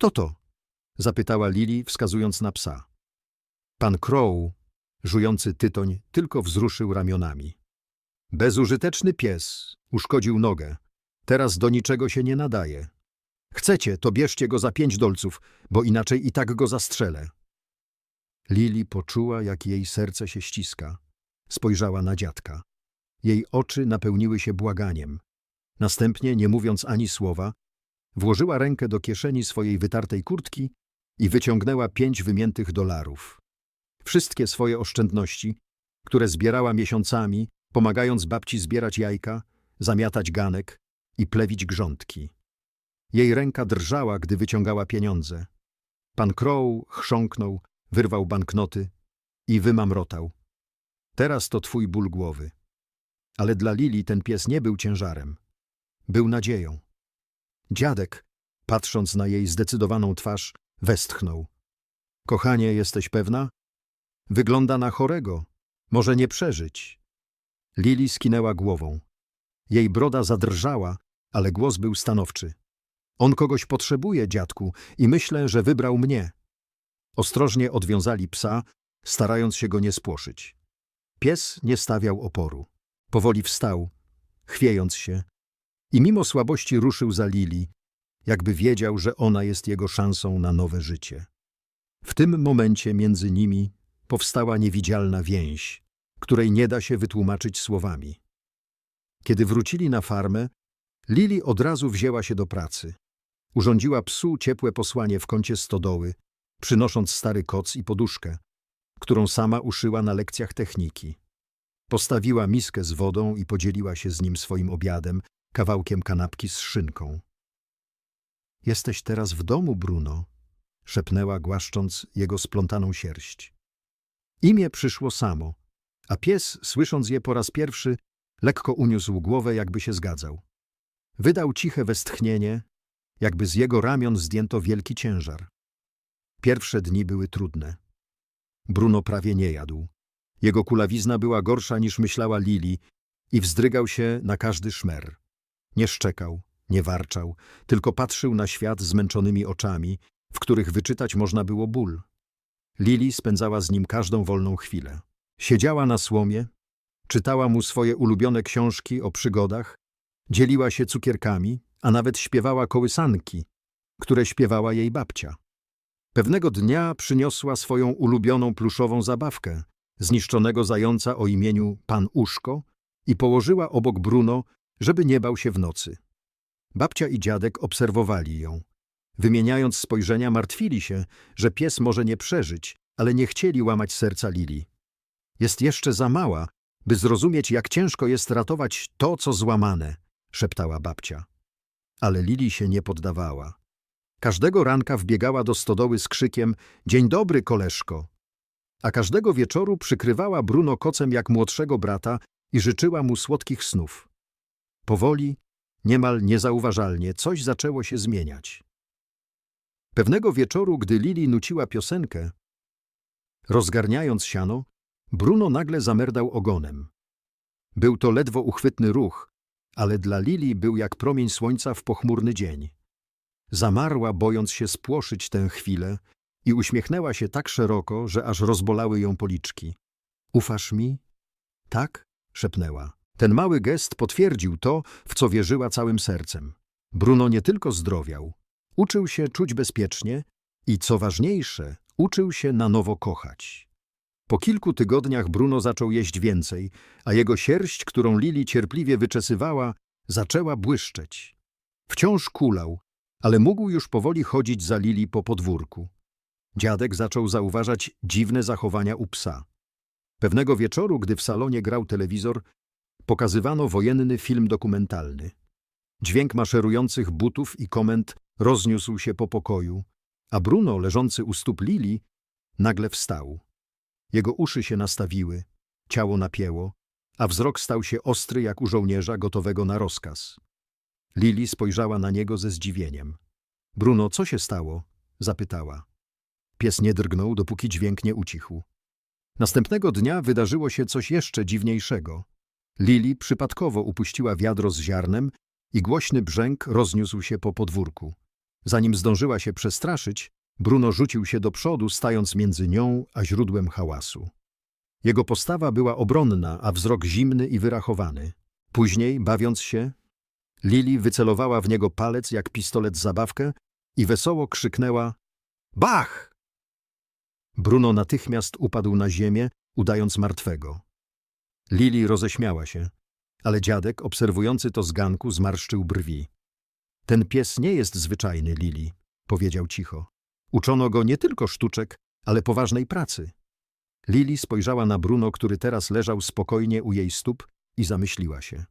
Kto to? Zapytała Lili, wskazując na psa. Pan Crow, żujący tytoń, tylko wzruszył ramionami. Bezużyteczny pies, uszkodził nogę. Teraz do niczego się nie nadaje. Chcecie, to bierzcie go za pięć dolców, bo inaczej i tak go zastrzelę. Lili poczuła, jak jej serce się ściska. Spojrzała na dziadka. Jej oczy napełniły się błaganiem. Następnie, nie mówiąc ani słowa, włożyła rękę do kieszeni swojej wytartej kurtki i wyciągnęła pięć wymiętych dolarów. Wszystkie swoje oszczędności, które zbierała miesiącami, pomagając babci zbierać jajka, zamiatać ganek i plewić grządki. Jej ręka drżała, gdy wyciągała pieniądze. Pan Crow chrząknął, wyrwał banknoty i wymamrotał. Teraz to twój ból głowy. Ale dla Lili ten pies nie był ciężarem. Był nadzieją. Dziadek, patrząc na jej zdecydowaną twarz, westchnął. Kochanie, jesteś pewna? Wygląda na chorego. Może nie przeżyć. Lili skinęła głową. Jej broda zadrżała, ale głos był stanowczy. On kogoś potrzebuje, dziadku, i myślę, że wybrał mnie. Ostrożnie odwiązali psa, starając się go nie spłoszyć. Pies nie stawiał oporu. Powoli wstał, chwiejąc się, i mimo słabości ruszył za Lili, jakby wiedział, że ona jest jego szansą na nowe życie. W tym momencie między nimi powstała niewidzialna więź, której nie da się wytłumaczyć słowami. Kiedy wrócili na farmę, Lili od razu wzięła się do pracy. Urządziła psu ciepłe posłanie w kącie stodoły, przynosząc stary koc i poduszkę, którą sama uszyła na lekcjach techniki. Postawiła miskę z wodą i podzieliła się z nim swoim obiadem, kawałkiem kanapki z szynką. Jesteś teraz w domu, Bruno, szepnęła, głaszcząc jego splątaną sierść. Imię przyszło samo, a pies, słysząc je po raz pierwszy, lekko uniósł głowę, jakby się zgadzał. Wydał ciche westchnienie, jakby z jego ramion zdjęto wielki ciężar. Pierwsze dni były trudne. Bruno prawie nie jadł. Jego kulawizna była gorsza niż myślała Lili i wzdrygał się na każdy szmer. Nie szczekał, nie warczał, tylko patrzył na świat zmęczonymi oczami, w których wyczytać można było ból. Lili spędzała z nim każdą wolną chwilę. Siedziała na słomie, czytała mu swoje ulubione książki o przygodach, dzieliła się cukierkami, a nawet śpiewała kołysanki, które śpiewała jej babcia. Pewnego dnia przyniosła swoją ulubioną pluszową zabawkę, zniszczonego zająca o imieniu Pan Uszko i położyła obok Bruno, żeby nie bał się w nocy. Babcia i dziadek obserwowali ją. Wymieniając spojrzenia, martwili się, że pies może nie przeżyć, ale nie chcieli łamać serca Lili. Jest jeszcze za mała, by zrozumieć, jak ciężko jest ratować to, co złamane, szeptała babcia. Ale Lili się nie poddawała. Każdego ranka wbiegała do stodoły z krzykiem Dzień dobry, koleżko! A każdego wieczoru przykrywała Bruno kocem jak młodszego brata i życzyła mu słodkich snów. Powoli, niemal niezauważalnie, coś zaczęło się zmieniać. Pewnego wieczoru, gdy Lili nuciła piosenkę, rozgarniając siano, Bruno nagle zamerdał ogonem. Był to ledwo uchwytny ruch, ale dla Lili był jak promień słońca w pochmurny dzień. Zamarła, bojąc się spłoszyć tę chwilę i uśmiechnęła się tak szeroko, że aż rozbolały ją policzki. Ufasz mi? Tak? szepnęła. Ten mały gest potwierdził to, w co wierzyła całym sercem. Bruno nie tylko zdrowiał, uczył się czuć bezpiecznie i, co ważniejsze, uczył się na nowo kochać. Po kilku tygodniach Bruno zaczął jeść więcej, a jego sierść, którą Lili cierpliwie wyczesywała, zaczęła błyszczeć. Wciąż kulał, ale mógł już powoli chodzić za Lili po podwórku. Dziadek zaczął zauważać dziwne zachowania u psa. Pewnego wieczoru, gdy w salonie grał telewizor, pokazywano wojenny film dokumentalny. Dźwięk maszerujących butów i komend rozniósł się po pokoju, a Bruno, leżący u stóp Lili, nagle wstał. Jego uszy się nastawiły, ciało napięło, a wzrok stał się ostry jak u żołnierza gotowego na rozkaz. Lili spojrzała na niego ze zdziwieniem. Bruno, co się stało? zapytała. Pies nie drgnął, dopóki dźwięk nie ucichł. Następnego dnia wydarzyło się coś jeszcze dziwniejszego. Lili przypadkowo upuściła wiadro z ziarnem i głośny brzęk rozniósł się po podwórku. Zanim zdążyła się przestraszyć, Bruno rzucił się do przodu, stając między nią a źródłem hałasu. Jego postawa była obronna, a wzrok zimny i wyrachowany. Później, bawiąc się, Lili wycelowała w niego palec jak pistolet zabawkę i wesoło krzyknęła Bach! Bruno natychmiast upadł na ziemię, udając martwego. Lili roześmiała się, ale dziadek, obserwujący to z ganku, zmarszczył brwi. Ten pies nie jest zwyczajny, Lili, powiedział cicho. Uczono go nie tylko sztuczek, ale poważnej pracy. Lili spojrzała na Bruno, który teraz leżał spokojnie u jej stóp i zamyśliła się.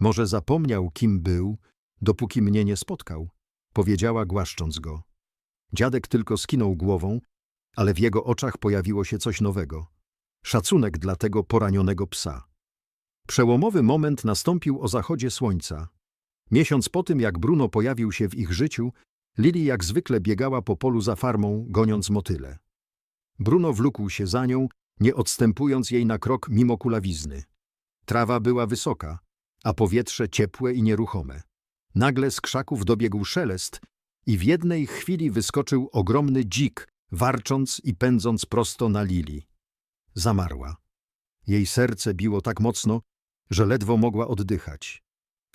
Może zapomniał, kim był, dopóki mnie nie spotkał, powiedziała, głaszcząc go. Dziadek tylko skinął głową, ale w jego oczach pojawiło się coś nowego. Szacunek dla tego poranionego psa. Przełomowy moment nastąpił o zachodzie słońca. Miesiąc po tym, jak Bruno pojawił się w ich życiu, Lili jak zwykle biegała po polu za farmą, goniąc motyle. Bruno wlókł się za nią, nie odstępując jej na krok mimo kulawizny. Trawa była wysoka, a powietrze ciepłe i nieruchome. Nagle z krzaków dobiegł szelest i w jednej chwili wyskoczył ogromny dzik, warcząc i pędząc prosto na Lili. Zamarła. Jej serce biło tak mocno, że ledwo mogła oddychać.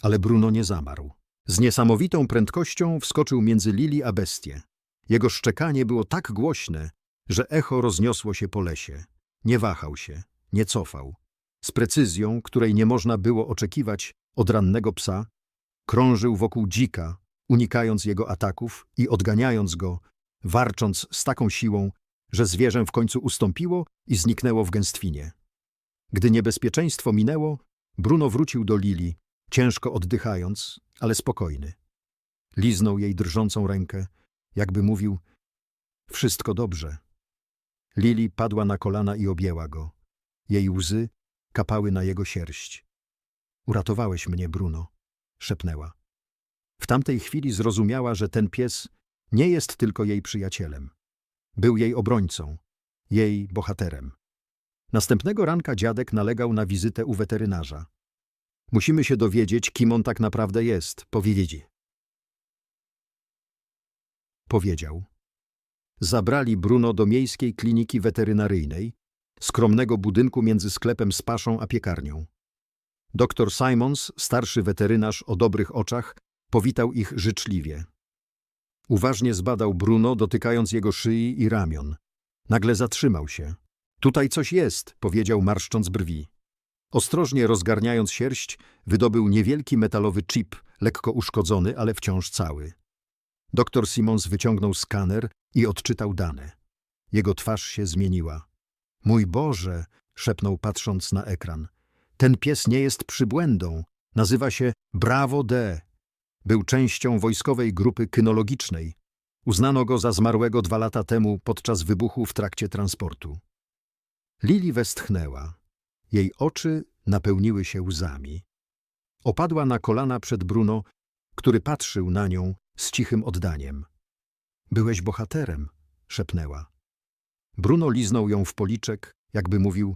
Ale Bruno nie zamarł. Z niesamowitą prędkością wskoczył między Lili a bestię. Jego szczekanie było tak głośne, że echo rozniosło się po lesie. Nie wahał się, nie cofał. Z precyzją, której nie można było oczekiwać od rannego psa, krążył wokół dzika, unikając jego ataków i odganiając go, warcząc z taką siłą, że zwierzę w końcu ustąpiło i zniknęło w gęstwinie. Gdy niebezpieczeństwo minęło, Bruno wrócił do Lili, ciężko oddychając, ale spokojny. Liznął jej drżącą rękę, jakby mówił – wszystko dobrze. Lili padła na kolana i objęła go. Jej łzy kapały na jego sierść. Uratowałeś mnie, Bruno, szepnęła. W tamtej chwili zrozumiała, że ten pies nie jest tylko jej przyjacielem. Był jej obrońcą, jej bohaterem. Następnego ranka dziadek nalegał na wizytę u weterynarza. Musimy się dowiedzieć, kim on tak naprawdę jest, powiedzieli. Powiedział. Zabrali Bruno do miejskiej kliniki weterynaryjnej, skromnego budynku między sklepem z paszą a piekarnią. Doktor Simons, starszy weterynarz o dobrych oczach, powitał ich życzliwie. Uważnie zbadał Bruno, dotykając jego szyi i ramion. Nagle zatrzymał się. Tutaj coś jest, powiedział marszcząc brwi. Ostrożnie rozgarniając sierść, wydobył niewielki metalowy chip, lekko uszkodzony, ale wciąż cały. Doktor Simons wyciągnął skaner i odczytał dane. Jego twarz się zmieniła. Mój Boże, szepnął patrząc na ekran. Ten pies nie jest przybłędą. Nazywa się Bravo D. Był częścią wojskowej grupy kynologicznej. Uznano go za zmarłego dwa lata temu podczas wybuchu w trakcie transportu. Lili westchnęła. Jej oczy napełniły się łzami. Opadła na kolana przed Bruno, który patrzył na nią z cichym oddaniem. Byłeś bohaterem, szepnęła. Bruno liznął ją w policzek, jakby mówił,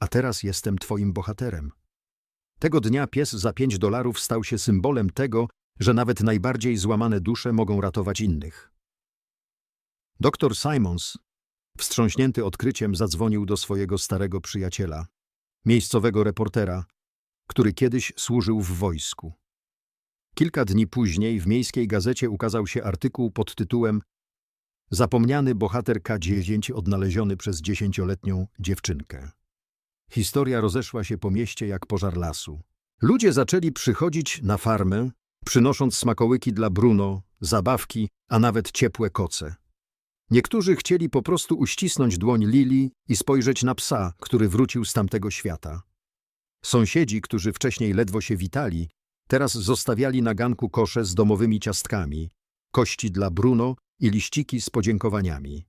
a teraz jestem twoim bohaterem. Tego dnia pies za pięć dolarów stał się symbolem tego, że nawet najbardziej złamane dusze mogą ratować innych. Doktor Simons, wstrząśnięty odkryciem, zadzwonił do swojego starego przyjaciela, miejscowego reportera, który kiedyś służył w wojsku. Kilka dni później w miejskiej gazecie ukazał się artykuł pod tytułem Zapomniany bohater K9 odnaleziony przez dziesięcioletnią dziewczynkę. Historia rozeszła się po mieście jak pożar lasu. Ludzie zaczęli przychodzić na farmę, przynosząc smakołyki dla Bruno, zabawki, a nawet ciepłe koce. Niektórzy chcieli po prostu uścisnąć dłoń Lili i spojrzeć na psa, który wrócił z tamtego świata. Sąsiedzi, którzy wcześniej ledwo się witali, teraz zostawiali na ganku kosze z domowymi ciastkami, kości dla Bruno i liściki z podziękowaniami.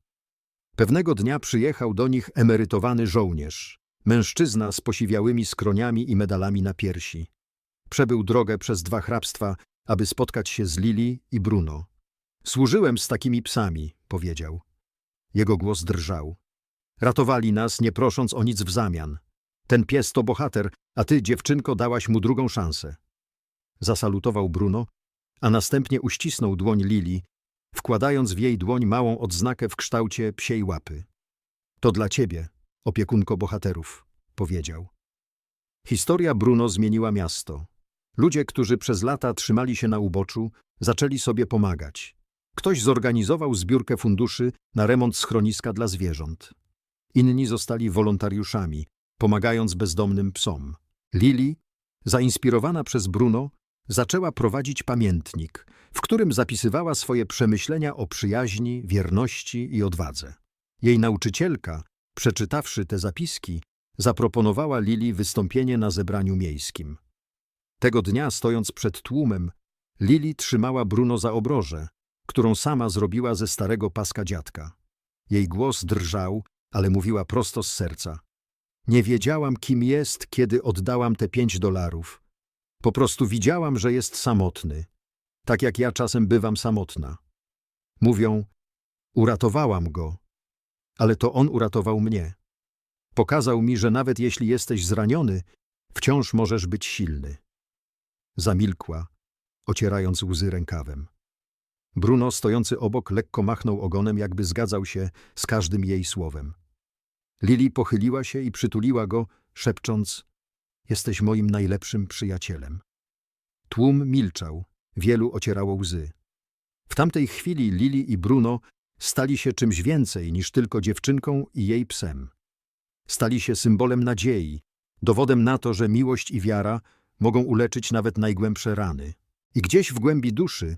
Pewnego dnia przyjechał do nich emerytowany żołnierz, mężczyzna z posiwiałymi skroniami i medalami na piersi. Przebył drogę przez dwa hrabstwa, aby spotkać się z Lili i Bruno. Służyłem z takimi psami, powiedział. Jego głos drżał. Ratowali nas, nie prosząc o nic w zamian. Ten pies to bohater, a ty, dziewczynko, dałaś mu drugą szansę. Zasalutował Bruno, a następnie uścisnął dłoń Lili, wkładając w jej dłoń małą odznakę w kształcie psiej łapy. To dla ciebie, opiekunko bohaterów, powiedział. Historia Bruno zmieniła miasto. Ludzie, którzy przez lata trzymali się na uboczu, zaczęli sobie pomagać. Ktoś zorganizował zbiórkę funduszy na remont schroniska dla zwierząt. Inni zostali wolontariuszami, pomagając bezdomnym psom. Lili, zainspirowana przez Bruno, zaczęła prowadzić pamiętnik, w którym zapisywała swoje przemyślenia o przyjaźni, wierności i odwadze. Jej nauczycielka, przeczytawszy te zapiski, zaproponowała Lili wystąpienie na zebraniu miejskim. Tego dnia, stojąc przed tłumem, Lili trzymała Bruno za obrożę, którą sama zrobiła ze starego paska dziadka. Jej głos drżał, ale mówiła prosto z serca. Nie wiedziałam, kim jest, kiedy oddałam te pięć dolarów. Po prostu widziałam, że jest samotny, tak jak ja czasem bywam samotna. Mówią, uratowałam go, ale to on uratował mnie. Pokazał mi, że nawet jeśli jesteś zraniony, wciąż możesz być silny. Zamilkła, ocierając łzy rękawem. Bruno, stojący obok, lekko machnął ogonem, jakby zgadzał się z każdym jej słowem. Lili pochyliła się i przytuliła go, szepcząc: Jesteś moim najlepszym przyjacielem. Tłum milczał, wielu ocierało łzy. W tamtej chwili Lili i Bruno stali się czymś więcej niż tylko dziewczynką i jej psem. Stali się symbolem nadziei, dowodem na to, że miłość i wiara mogą uleczyć nawet najgłębsze rany. I gdzieś w głębi duszy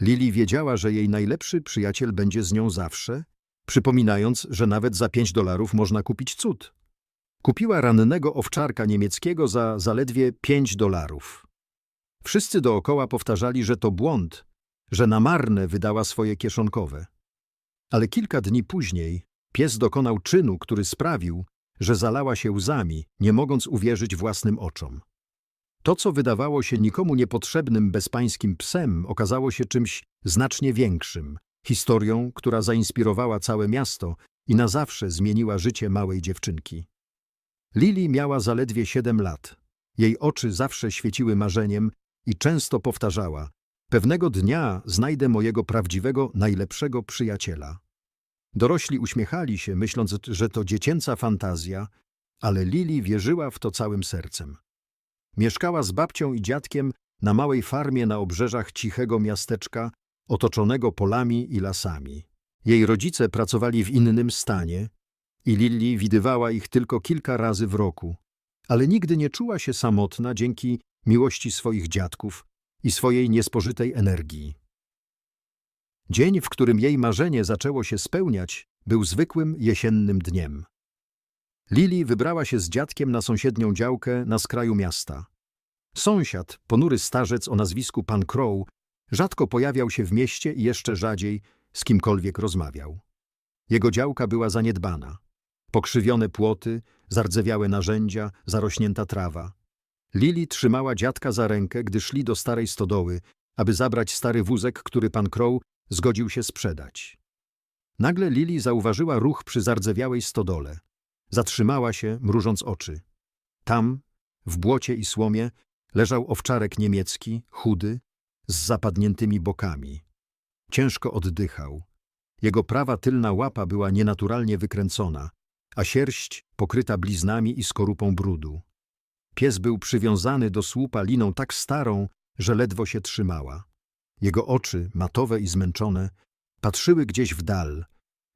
Lili wiedziała, że jej najlepszy przyjaciel będzie z nią zawsze, przypominając, że nawet za pięć dolarów można kupić cud. Kupiła rannego owczarka niemieckiego za zaledwie pięć dolarów. Wszyscy dookoła powtarzali, że to błąd, że na marne wydała swoje kieszonkowe. Ale kilka dni później pies dokonał czynu, który sprawił, że zalała się łzami, nie mogąc uwierzyć własnym oczom. To, co wydawało się nikomu niepotrzebnym bezpańskim psem, okazało się czymś znacznie większym, historią, która zainspirowała całe miasto i na zawsze zmieniła życie małej dziewczynki. Lili miała zaledwie siedem lat. Jej oczy zawsze świeciły marzeniem i często powtarzała: Pewnego dnia znajdę mojego prawdziwego, najlepszego przyjaciela. Dorośli uśmiechali się, myśląc, że to dziecięca fantazja, ale Lili wierzyła w to całym sercem. Mieszkała z babcią i dziadkiem na małej farmie na obrzeżach cichego miasteczka, otoczonego polami i lasami. Jej rodzice pracowali w innym stanie i Lili widywała ich tylko kilka razy w roku, ale nigdy nie czuła się samotna dzięki miłości swoich dziadków i swojej niespożytej energii. Dzień, w którym jej marzenie zaczęło się spełniać, był zwykłym jesiennym dniem. Lili wybrała się z dziadkiem na sąsiednią działkę na skraju miasta. Sąsiad, ponury starzec o nazwisku Pan Crow, rzadko pojawiał się w mieście i jeszcze rzadziej z kimkolwiek rozmawiał. Jego działka była zaniedbana. Pokrzywione płoty, zardzewiałe narzędzia, zarośnięta trawa. Lili trzymała dziadka za rękę, gdy szli do starej stodoły, aby zabrać stary wózek, który pan Crow zgodził się sprzedać. Nagle Lili zauważyła ruch przy zardzewiałej stodole. Zatrzymała się, mrużąc oczy. Tam, w błocie i słomie, leżał owczarek niemiecki, chudy, z zapadniętymi bokami. Ciężko oddychał. Jego prawa tylna łapa była nienaturalnie wykręcona, a sierść pokryta bliznami i skorupą brudu. Pies był przywiązany do słupa liną tak starą, że ledwo się trzymała. Jego oczy, matowe i zmęczone, patrzyły gdzieś w dal,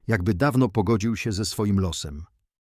jakby dawno pogodził się ze swoim losem.